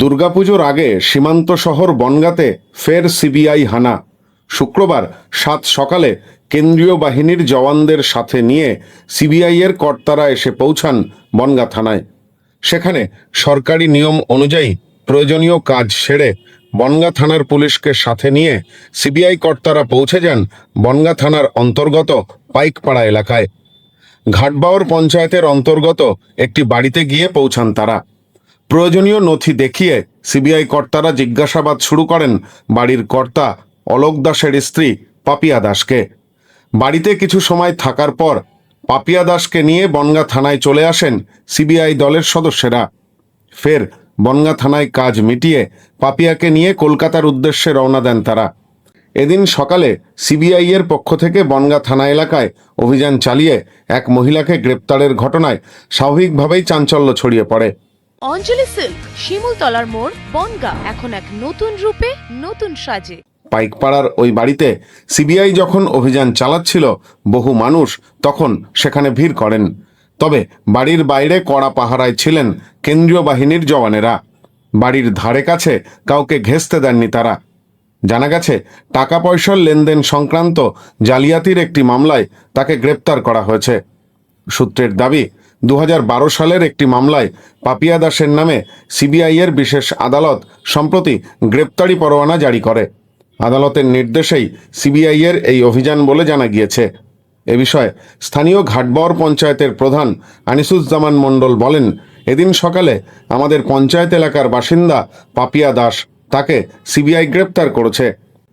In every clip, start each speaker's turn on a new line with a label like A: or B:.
A: দুর্গাপুজোর আগে সীমান্ত শহর বনগাঁতে ফের সিবিআই হানা। শুক্রবার সাত সকালে কেন্দ্রীয় বাহিনীর জওয়ানদের সাথে নিয়ে সিবিআইয়ের কর্তারা এসে পৌঁছান বনগাঁ থানায়। সেখানে সরকারি নিয়ম অনুযায়ী প্রয়োজনীয় কাজ সেরে বনগাঁ থানার পুলিশকে সাথে নিয়ে সিবিআই কর্তারা পৌঁছে যান বনগাঁ থানার অন্তর্গত পাইকপাড়া এলাকায়। ঘাটবাওর পঞ্চায়েতের অন্তর্গত একটি বাড়িতে গিয়ে পৌঁছান তারা। প্রয়োজনীয় নথি দেখিয়ে সিবিআই কর্তারা জিজ্ঞাসাবাদ শুরু করেন বাড়ির কর্তা অলোক দাসের স্ত্রী পাপিয়া দাসকে। বাড়িতে কিছু সময় থাকার পর পাপিয়া দাসকে নিয়ে বনগা থানায় চলে আসেন সিবিআই দলের সদস্যরা। ফের বনগা থানায় কাজ মিটিয়ে পাপিয়াকে নিয়ে কলকাতার উদ্দেশ্যে রওনা দেন তারা। এদিন সকালে সিবিআই এর পক্ষ থেকে বনগা থানা এলাকায় অভিযান চালিয়ে এক মহিলাকে গ্রেপ্তারের ঘটনায় স্বাভাবিকভাবেই চাঞ্চল্য ছড়িয়ে পড়ে।
B: অঞ্জলি সিল্ক, শিমুলতলার মোড়, বনগা, এখন এক নতুন রূপে, নতুন সাজে।
A: পাইকপাড়ার ওই বাড়িতে সিবিআই যখন অভিযান চালাচ্ছিল, বহু মানুষ তখন সেখানে ভিড় করেন। তবে বাড়ির বাইরে কড়া পাহারায় ছিলেন কেন্দ্রীয় বাহিনীর জওয়ানেরা। বাড়ির ধারে কাছে কাউকে ঘেঁচতে দেননি তারা। জানা গেছে টাকা পয়সার লেনদেন সংক্রান্ত জালিয়াতির একটি মামলায় তাকে গ্রেপ্তার করা হয়েছে। সূত্রের দাবি দু হাজার বারো সালের একটি মামলায় পাপিয়া দাসের নামে সিবিআইয়ের বিশেষ আদালত সম্প্রতি গ্রেপ্তারি পরোয়ানা জারি করে। আদালতের নির্দেশেই সিবিআইয়ের এই অভিযান বলে জানা গিয়েছে। এ বিষয়ে স্থানীয় ঘাটবর পঞ্চায়েতের প্রধান আনিসুজ্জামান মণ্ডল বলেন, এদিন সকালে আমাদের পঞ্চায়েত এলাকার বাসিন্দা পাপিয়া দাস তাকে সিবিআই গ্রেপ্তার করেছে।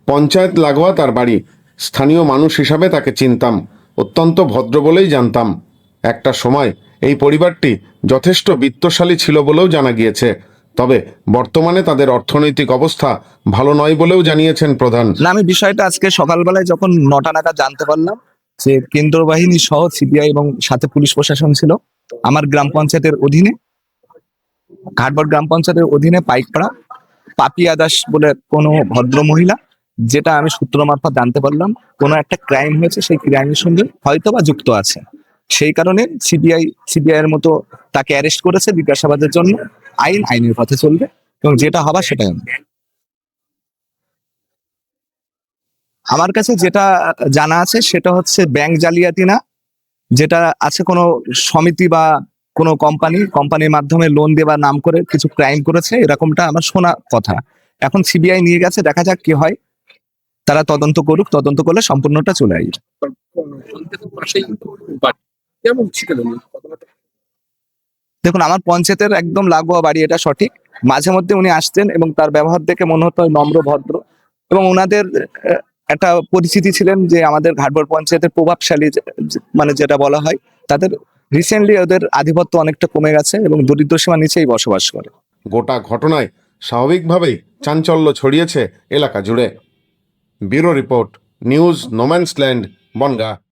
A: পঞ্চায়েত লাগোয়া তার বাড়ি। স্থানীয় মানুষ হিসাবে তাকে চিনতাম। অত্যন্ত ভদ্র বলেই জানতাম। একটা সময় এই পরিবারটি যথেষ্ট বিত্তশালী ছিল বলেও জানা গিয়েছে। তবে বর্তমানে তাদের অর্থনৈতিক অবস্থা ভালো নয় বলেও জানিয়েছেন প্রধান।
C: না, আমি বিষয়টা আজকে সকালবেলায় যখন নটা নাগাদ জানতে পারলাম যে কেন্দ্র বাহিনী সহ সিবিআই এবং সাথে পুলিশ প্রশাসন ছিল আমার গ্রাম পঞ্চায়েতের অধীনে ঘাটবট গ্রাম পঞ্চায়েতের অধীনে পাইকপাড়া, পাপিয়া দাস বলে কোনো ভদ্র মহিলা, যেটা আমি সূত্র মারফত জানতে পারলাম, কোনো একটা ক্রাইম হয়েছে, সেই ক্রাইমের সঙ্গে হয়তো বা যুক্ত আছে। সেই কারণে সিবিআই সিবিআই এর মতো তাকে অ্যারেস্ট করেছে জিজ্ঞাসাবাদের জন্য। আইন আইনের পথে চলবে এবং যেটা হবার সেটাই আমার কাছে যেটা জানা আছে সেটা হচ্ছে ব্যাংক জালিয়াতি না, যেটা আছে কোনো সমিতি বা কোনো কোম্পানি কোম্পানির মাধ্যমে লোন দেওয়ার নাম করে কিছু ক্রাইম করেছে, এরকমটা আমার শোনা কথা। এখন সিবিআই নিয়ে গেছে, দেখা যাক কি হয়। তারা তদন্ত করুক, তদন্ত করলে সম্পূর্ণটা চলে আসবে।
D: কেমন ছিলেন
C: দেখুন আমার পঞ্চায়েতের একদম লাগোয়া বাড়ি এটা সঠিক। মাঝে মধ্যে উনি আসতেন এবং তার ব্যবহার দেখে মনে হতো নম্র ভদ্র। এবং ওনাদের একটা পরিচিতি ছিলেন যে আমাদের ঘাটবর পঞ্চায়েতের প্রভাবশালী মানে যেটা বলা হয় তাদের রিসেন্টলি ওদের আধিপত্য অনেকটা কমে গেছে এবং দরিদ্র সীমা নিচেই বসবাস করে।
A: গোটা ঘটনায় স্বাভাবিকভাবেই চাঞ্চল্য ছড়িয়েছে এলাকা জুড়ে। Bureau report news no man's land Bongaon.